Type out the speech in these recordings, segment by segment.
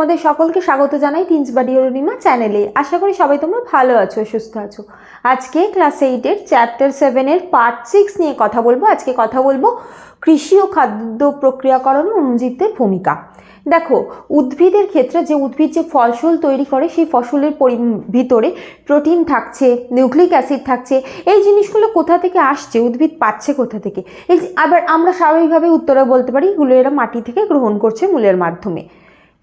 তোমাদের সকলকে স্বাগত জানাই টিন্স বাড়ি অরুণিমা চ্যানেলে। আশা করি সবাই তোমরা ভালো আছো, সুস্থ আছো। আজকে ক্লাস এইটের চ্যাপ্টার সেভেনের পার্ট সিক্স নিয়ে কথা বলব। আজকে কথা বলব কৃষি ও খাদ্য প্রক্রিয়াকরণে অনুজীবদের ভূমিকা। দেখো, উদ্ভিদের ক্ষেত্রে যে উদ্ভিদ যে ফসল তৈরি করে, সেই ফসলের পরি, ভিতরে প্রোটিন থাকছে নিউক্লিক অ্যাসিড থাকছে। এই জিনিসগুলো কোথা থেকে আসছে? উদ্ভিদ পাচ্ছে কোথা থেকে? এই আবার আমরা স্বাভাবিকভাবে উত্তরে বলতে পারি, এগুলো এরা মাটি থেকে গ্রহণ করছে মূলের মাধ্যমে।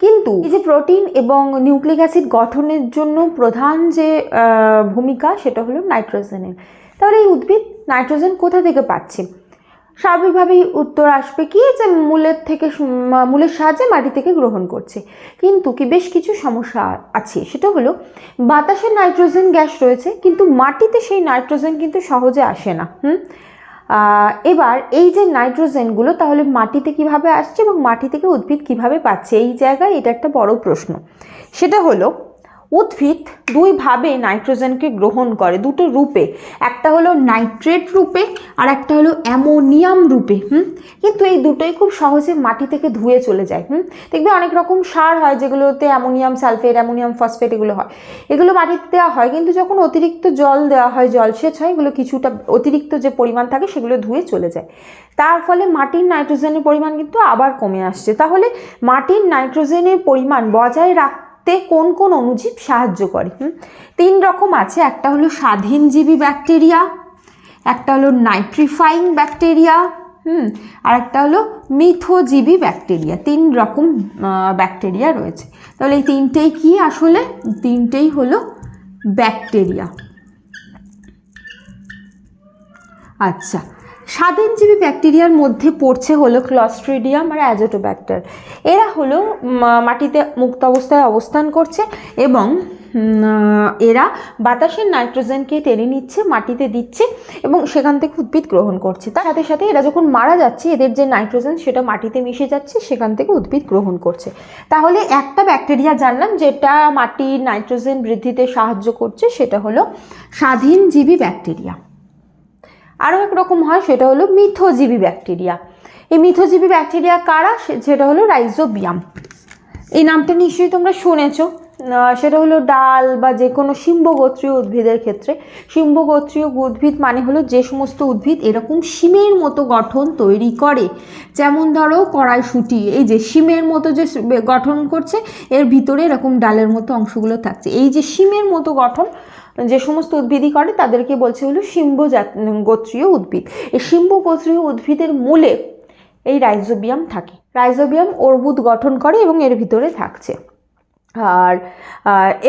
কিন্তু এই যে প্রোটিন এবং নিউক্লিক অ্যাসিড গঠনের জন্য প্রধান যে ভূমিকা সেটা হলো নাইট্রোজেনের। তাহলে এই উদ্ভিদ নাইট্রোজেন কোথা থেকে পাচ্ছে? স্বাভাবিকভাবেই উত্তর আসবে কি? যে মূলের থেকে মূলের সাহায্যে মাটি থেকে গ্রহণ করছে। কিন্তু কি বেশ কিছু সমস্যা আছে? সেটা হলো বাতাসে নাইট্রোজেন গ্যাস রয়েছে, কিন্তু মাটিতে সেই নাইট্রোজেন কিন্তু সহজে আসে না। হুম? এবার এই যে নাইট্রোজেনগুলো তাহলে মাটিতে কীভাবে আসছে এবং মাটি থেকে উদ্ভিদ কীভাবে পাচ্ছে? এই জায়গায় এটা একটা বড় প্রশ্ন। সেটা হলো উদ্ভিদ দুইভাবে নাইট্রোজেনকে গ্রহণ করে, দুটো রূপে। একটা হলো নাইট্রেট রূপে আর একটা হলো অ্যামোনিয়াম রূপে, হুম? কিন্তু এই দুটোই খুব সহজে মাটি থেকে ধুয়ে চলে যায়, হুম? দেখবে অনেক রকম সার হয় যেগুলোতে অ্যামোনিয়াম সালফেট, অ্যামোনিয়াম ফসফেট এগুলো হয়। এগুলো মাটিতে দেওয়া হয় কিন্তু যখন অতিরিক্ত জল দেওয়া হয় জলসেচ হয়, এগুলো কিছুটা অতিরিক্ত যে পরিমাণ থাকে সেগুলো ধুয়ে চলে যায়। তার ফলে মাটির নাইট্রোজেনের পরিমাণ কিন্তু আবার কমে আসছে। তাহলে মাটির নাইট্রোজেনের পরিমাণ বজায় রাখতে কোন কোন অণুজীব সাহায্য করে? তিন রকম আছে, একটা হলো স্বাধীনজীবী ব্যাকটেরিয়া, একটা হলো নাইট্রিফাইং ব্যাকটেরিয়া, হুম? আর একটা হলো মিথোজীবী ব্যাকটেরিয়া, তিন রকম ব্যাকটেরিয়া রয়েছে। তাহলে এই তিনটেই কি আসলে? তিনটেই হলো ব্যাকটেরিয়া। আচ্ছা স্বাধীনজীবী ব্যাকটেরিয়ার মধ্যে পড়ছে হলো ক্লস্ট্রিডিয়াম আর অ্যাজোটোব্যাক্টার এরা হলো মাটিতে মুক্ত অবস্থায় অবস্থান করছে এবং এরা বাতাসের নাইট্রোজেনকে টেনে নিচ্ছে, মাটিতে দিচ্ছে এবং সেখান থেকে উদ্ভিদ গ্রহণ করছে। তার সাথে সাথে এরা যখন মারা যাচ্ছে, এদের যে নাইট্রোজেন সেটা মাটিতে মিশে যাচ্ছে, সেখান থেকে উদ্ভিদ গ্রহণ করছে। তাহলে একটা ব্যাকটেরিয়া জানলাম যেটা মাটির নাইট্রোজেন বৃদ্ধিতে সাহায্য করছে, সেটা হলো স্বাধীনজীবী ব্যাকটেরিয়া। আরও এক রকম হয়, সেটা হলো মিথোজীবী ব্যাকটেরিয়া। এই মিথোজীবী ব্যাকটেরিয়া কারা? সেটা হলো রাইজোবিয়াম। এই নামটা নিশ্চয়ই তোমরা শুনেছ। সেটা হলো ডাল বা যে কোনো শিম্বগোত্রীয় উদ্ভিদের ক্ষেত্রে। শিম্বগোত্রীয় উদ্ভিদ মানে হলো যে সমস্ত উদ্ভিদ এরকম শিমের মতো গঠন তৈরি করে। যেমন ধরো কড়াইশুঁটি, এই যে শিমের মতো যে গঠন করছে, এর ভিতরে এরকম ডালের মতো অংশগুলো থাকছে। এই যে শিমের মতো গঠন যে সমস্ত উদ্ভিদই করে তাদেরকে বলছে হলো শিম্ব জাত গোত্রীয় উদ্ভিদ। এই শিম্ব গোত্রীয় উদ্ভিদের মূলে এই রাইজোবিয়াম থাকে। রাইজোবিয়াম অর্বুদ গঠন করে এবং এর ভিতরে থাকছে। আর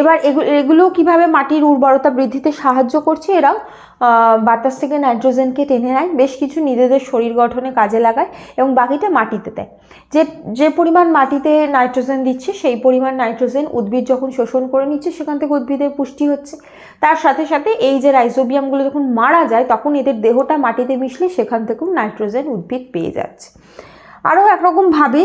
এবার এগুলো এগুলো কীভাবে মাটির উর্বরতা বৃদ্ধিতে সাহায্য করছে? এরাও বাতাস থেকে নাইট্রোজেনকে টেনে নেয়, বেশ কিছু নিজেদের শরীর গঠনে কাজে লাগায় এবং বাকিটা মাটিতে দেয়। যে যে পরিমাণ মাটিতে নাইট্রোজেন দিচ্ছে, সেই পরিমাণ নাইট্রোজেন উদ্ভিদ যখন শোষণ করে নিচ্ছে, সেখান থেকে উদ্ভিদের পুষ্টি হচ্ছে। তার সাথে সাথে এই যে রাইজোবিয়ামগুলো যখন মারা যায়, তখন এদের দেহটা মাটিতে মিশলে সেখান থেকেও নাইট্রোজেন উদ্ভিদ পেয়ে যাচ্ছে। আরও একরকমভাবে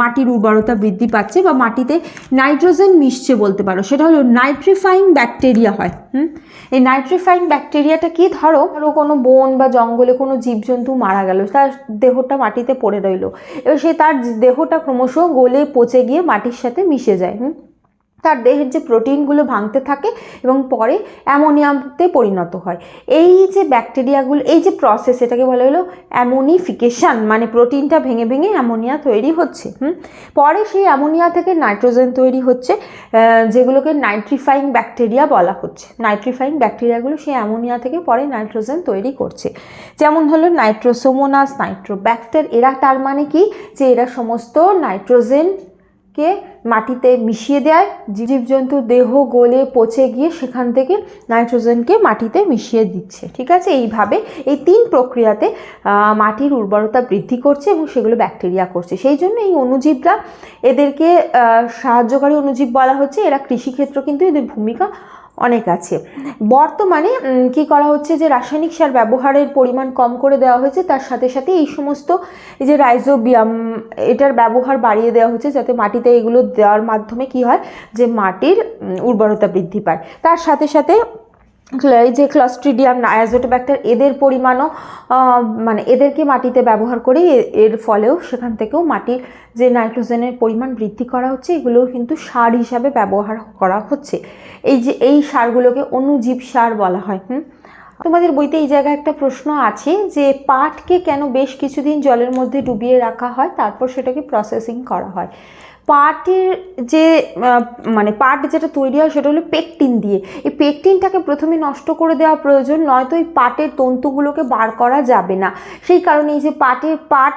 মাটির উর্বরতা বৃদ্ধি পাচ্ছে বা মাটিতে নাইট্রোজেন মিশছে বলতে পারো। সেটা হলো নাইট্রিফাইং ব্যাকটেরিয়া হয়, হুম? এই নাইট্রিফাইং ব্যাকটেরিয়াটা কি? ধরো ধরো কোনো বন বা জঙ্গলে কোনো জীবজন্তু মারা গেল, তার দেহটা মাটিতে পড়ে রইল। এবার সে তার দেহটা ক্রমশ গলে পচে গিয়ে মাটির সাথে মিশে যায়, হুম? তার দেহের যে প্রোটিনগুলো ভাঙতে থাকে এবং পরে অ্যামোনিয়ামতে পরিণত হয়। এই যে ব্যাকটেরিয়াগুলো, এই যে প্রসেস এটাকে বলা হলো অ্যামোনিফিকেশান মানে প্রোটিনটা ভেঙে ভেঙে অ্যামোনিয়া তৈরি হচ্ছে। হুম? পরে সেই অ্যামোনিয়া থেকে নাইট্রোজেন তৈরি হচ্ছে যেগুলোকে নাইট্রিফাইং ব্যাকটেরিয়া বলা হচ্ছে। নাইট্রিফাইং ব্যাকটেরিয়াগুলো সেই অ্যামোনিয়া থেকে পরে নাইট্রোজেন তৈরি করছে। যেমন হলো নাইট্রোসোমোনাস, নাইট্রোব্যাক্টার, এরা তার মানে কি? যে এরা সমস্ত নাইট্রোজেন কে মাটিতে মিশিয়ে দেয়। জীবজন্তু দেহ গলে পচে গিয়ে সেখান থেকে নাইট্রোজেনকে মাটিতে মিশিয়ে দিচ্ছে। ঠিক আছে? এইভাবে এই তিন প্রক্রিয়াতে মাটির উর্বরতা বৃদ্ধি করছে এবং সেগুলো ব্যাকটেরিয়া করছে। সেই জন্য এই অণুজীবরা এদেরকে সাহায্যকারী অণুজীব বলা হচ্ছে। এরা কৃষিক্ষেত্র কিন্তু এদের ভূমিকা অনেক আছে। বর্তমানে কি করা হচ্ছে যে রাসায়নিক সার ব্যবহারের পরিমাণ কম করে দেওয়া হয়েছে, তার সাথে সাথে এই সমস্ত এই যে রাইজোবিয়াম, এটার ব্যবহার বাড়িয়ে দেওয়া হচ্ছে যাতে মাটিতে এগুলো দেওয়ার মাধ্যমে কি হয় যে মাটির, উর্বরতা বৃদ্ধি পায়। তার সাথে সাথে এই যে ক্লস্ট্রিডিয়াম অ্যাজোটোব্যাক্টার এদের পরিমাণও মানে এদেরকে মাটিতে ব্যবহার করে এর ফলেও সেখান থেকেও মাটির যে নাইট্রোজেনের পরিমাণ বৃদ্ধি করা হচ্ছে, এগুলোও কিন্তু সার হিসাবে ব্যবহার করা হচ্ছে। এই যে, এই সারগুলোকে অনুজীব সার বলা হয়, হুম? তোমাদের বইতে এই জায়গায় একটা প্রশ্ন আছে যে, পাটকে কেন বেশ কিছুদিন জলের মধ্যে ডুবিয়ে রাখা হয়, তারপর সেটাকে প্রসেসিং করা হয়? পাটের যে মানে পাট যেটা তৈরি হয় সেটা হলো পেকটিন দিয়ে। এই পেকটিনটাকে প্রথমে নষ্ট করে দেওয়া প্রয়োজন, নয়তো এই পাটের তন্তুগুলোকে বার করা যাবে না। সেই কারণে এই যে পাটের পাট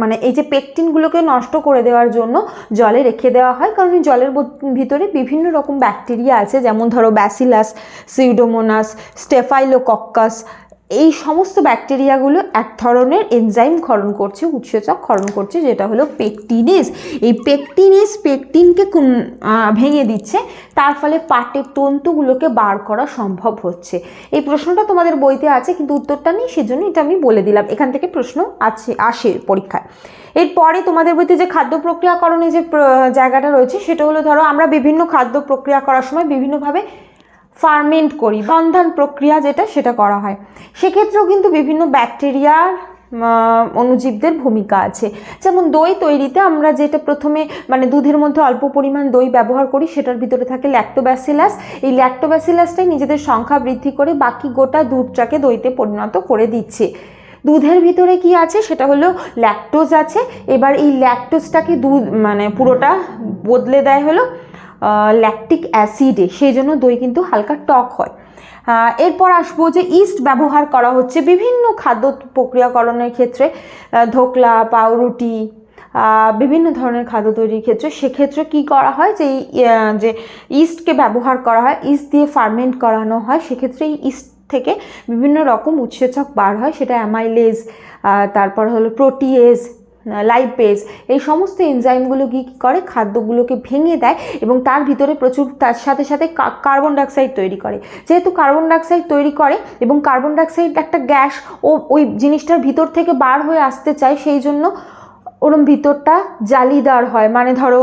মানে এই যে পেকটিনগুলোকে নষ্ট করে দেওয়ার জন্য জলে রেখে দেওয়া হয়, কারণ জলের ভিতরে বিভিন্ন রকম ব্যাকটেরিয়া আছে, যেমন ধরো ব্যাসিলাস সিউডোমোনাস স্টেফাইলোকক্কাস এই সমস্ত ব্যাকটেরিয়াগুলো এক ধরনের এনজাইম ক্ষরণ করছে, উৎসেচক ক্ষরণ করছে, যেটা হলো পেকটিনেস। এই পেকটিনেস পেকটিনকে ভেঙে দিচ্ছে, তার ফলে পাটের তন্তুগুলোকে বার করা সম্ভব হচ্ছে। এই প্রশ্নটা তোমাদের বইতে আছে, কিন্তু উত্তরটা নেই, সেজন্য এটা আমি বলে দিলাম। এখান থেকে প্রশ্ন আছে, আসে পরীক্ষায়। এরপরে তোমাদের বইতে যে খাদ্য প্রক্রিয়াকরণে যে জায়গাটা রয়েছে, সেটা হলো ধরো আমরা বিভিন্ন খাদ্য প্রক্রিয়া করার সময় বিভিন্নভাবে ফার্মেন্ট করি সন্ধান প্রক্রিয়া যেটা সেটা করা হয়। সেক্ষেত্রেও কিন্তু বিভিন্ন ব্যাকটেরিয়ার অনুজীবদের ভূমিকা আছে। যেমন দই তৈরিতে আমরা যেটা প্রথমে মানে দুধের মধ্যে অল্প পরিমাণ দই ব্যবহার করি, সেটার ভিতরে থাকে ল্যাক্টোব্যাসিলাস এই ল্যাক্টোব্যাসিলাসটাই নিজেদের সংখ্যা বৃদ্ধি করে বাকি গোটা দুধটাকে দইতে পরিণত করে দিচ্ছে। দুধের ভিতরে কি আছে? সেটা হলো ল্যাকটোজ আছে। এবার এই ল্যাকটোজটাকে দুধ মানে পুরোটা বদলে দেয় হলো ল্যাকটিক অ্যাসিডে সেই জন্য দই কিন্তু হালকা টক হয়। এরপর আসব যে ইস্ট ব্যবহার করা হচ্ছে বিভিন্ন খাদ্য প্রক্রিয়াকরণের ক্ষেত্রে ধোকলা, পাউরুটি বিভিন্ন ধরনের খাদ্য তৈরির ক্ষেত্রে, সেক্ষেত্রে কি করা হয় যে যে ইস্টকে ব্যবহার করা হয় ইস্ট দিয়ে ফার্মেন্ট করানো হয়, সেক্ষেত্রে এই ইস্ট থেকে বিভিন্ন রকম উৎসেচক বার হয়, সেটা অ্যামাইলেজ তারপর হলো প্রোটিয়েজ লাইপেজ এই সমস্ত এনজাইমগুলো কি কী করে? খাদ্যগুলোকে ভেঙে দেয় এবং তার ভিতরে প্রচুর, তার সাথে সাথে কার্বন ডাইঅক্সাইড তৈরি করে। যেহেতু কার্বন ডাইঅক্সাইড তৈরি করে এবং কার্বন ডাইঅক্সাইড একটা গ্যাস ও, ওই জিনিসটার ভিতর থেকে বার হয়ে আসতে চায়, সেই জন্য ওরম ভিতরটা জালিদার হয়। মানে ধরো,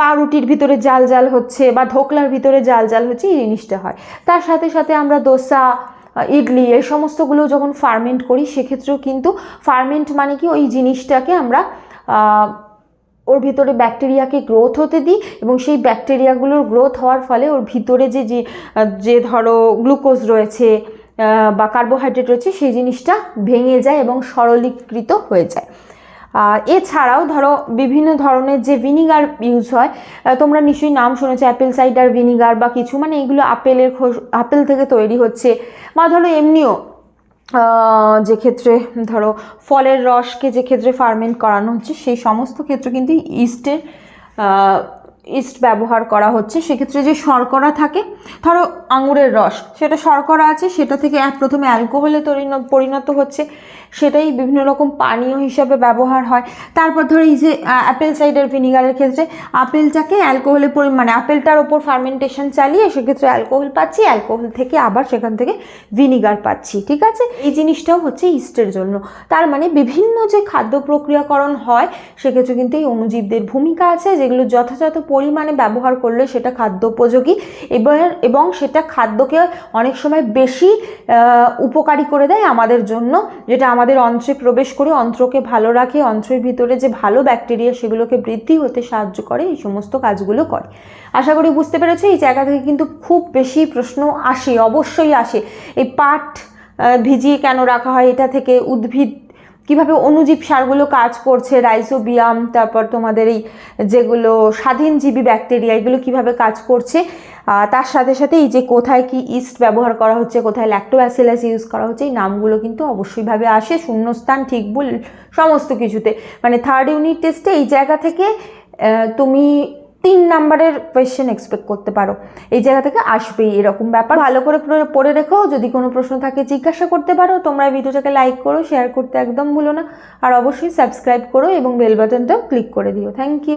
পাউরুটির ভিতরে জাল জাল হচ্ছে বা ধোকলার ভিতরে জাল জাল হচ্ছে, এই জিনিসটা হয়। তার সাথে সাথে আমরা দোসা ইডলি, এই সমস্তগুলো যখন ফার্মেন্ট করি, সেক্ষেত্রেও কিন্তু ফার্মেন্ট মানে কি? ওই জিনিসটাকে আমরা ওর ভিতরে ব্যাকটেরিয়াকে গ্রোথ হতে দিই এবং সেই ব্যাকটেরিয়াগুলোর গ্রোথ হওয়ার ফলে ওর ভিতরে যে যে ধরো গ্লুকোজ রয়েছে বা কার্বোহাইড্রেট রয়েছে, সেই জিনিসটা ভেঙে যায় এবং সরলীকৃত হয়ে যায়। এছাড়াও ধরো বিভিন্ন ধরনের যে ভিনিগার ইউজ হয় তোমরা নিশ্চয়ই নাম শুনেছো অ্যাপেল সাইডার ভিনিগার বা কিছু মানে এগুলো আপেলের খোস, আপেল থেকে তৈরি হচ্ছে। বা ধরো এমনিও যে ক্ষেত্রে ধরো ফলের রসকে যে ক্ষেত্রে ফার্মেন্ট করানো হচ্ছে, সেই সমস্ত ক্ষেত্রে কিন্তু ইস্টের ইস্ট ব্যবহার করা হচ্ছে, সেক্ষেত্রে যে শর্করা থাকে, ধরো আঙুরের রস, সেটা শর্করা আছে, সেটা থেকে এক প্রথমে অ্যালকোহলে পরিণত হচ্ছে, সেটাই বিভিন্ন রকম পানীয় হিসাবে ব্যবহার হয়। তারপর ধরো এই যে অ্যাপেল সাইডার ভিনিগারের ক্ষেত্রে, আপেলটাকে অ্যালকোহলে মানে আপেলটার ওপর ফার্মেন্টেশন চালিয়ে সেক্ষেত্রে অ্যালকোহল পাচ্ছি, অ্যালকোহল থেকে আবার সেখান থেকে ভিনিগার পাচ্ছি, ঠিক আছে? এই জিনিসটাও হচ্ছে ইস্টের জন্য। তার মানে বিভিন্ন যে খাদ্য প্রক্রিয়াকরণ হয়, সেক্ষেত্রে কিন্তু এই অণুজীবদের ভূমিকা আছে, যেগুলো যথাযথ পরিমাণে ব্যবহার করলে সেটা খাদ্য উপযোগী এবং এবং সেটা খাদ্যকে অনেক সময় বেশি উপকারী করে দেয় আমাদের জন্য, যেটা আমাদের অন্ত্রে প্রবেশ করে অন্ত্রকে ভালো রাখে, অন্ত্রের ভিতরে যে ভালো ব্যাকটেরিয়া সেগুলোকে বৃদ্ধি হতে সাহায্য করে, এই সমস্ত কাজগুলো করে। আশা করি বুঝতে পেরেছ, এই জায়গা থেকে কিন্তু খুব বেশি প্রশ্ন আসে, অবশ্যই আসে। এই পাট ভিজিয়ে কেন রাখা হয়, এটা থেকে উদ্ভিদ কীভাবে অনুজীব সারগুলো কাজ করছে রাইজোবিয়াম তারপর তোমাদের এই যেগুলো স্বাধীনজীবী ব্যাকটেরিয়া এগুলো কীভাবে কাজ করছে তার সাথে সাথে এই যে কোথায় কি ইস্ট ব্যবহার করা হচ্ছে, কোথায় ল্যাক্টোব্যাসিলাস ইউজ করা হচ্ছে, এই নামগুলো কিন্তু অবশ্যইভাবে আসে, শূন্যস্থান, ঠিক ভুল সমস্ত কিছুতে। মানে থার্ড ইউনিট টেস্টে এই জায়গা থেকে তুমি তিন নাম্বারের কোয়েশ্চেন এক্সপেক্ট করতে পারো। এই জায়গা থেকে আসবেই এরকম ব্যাপার। ভালো করে পড়ে- রেখো, যদি কোনো প্রশ্ন থাকে জিজ্ঞাসা করতে পারো, তোমরা ভিডিওটাকে লাইক করো শেয়ার করতে একদম ভুলো না। আর অবশ্যই সাবস্ক্রাইব করো এবং বেল বাটনটাও ক্লিক করে দিও। Thank you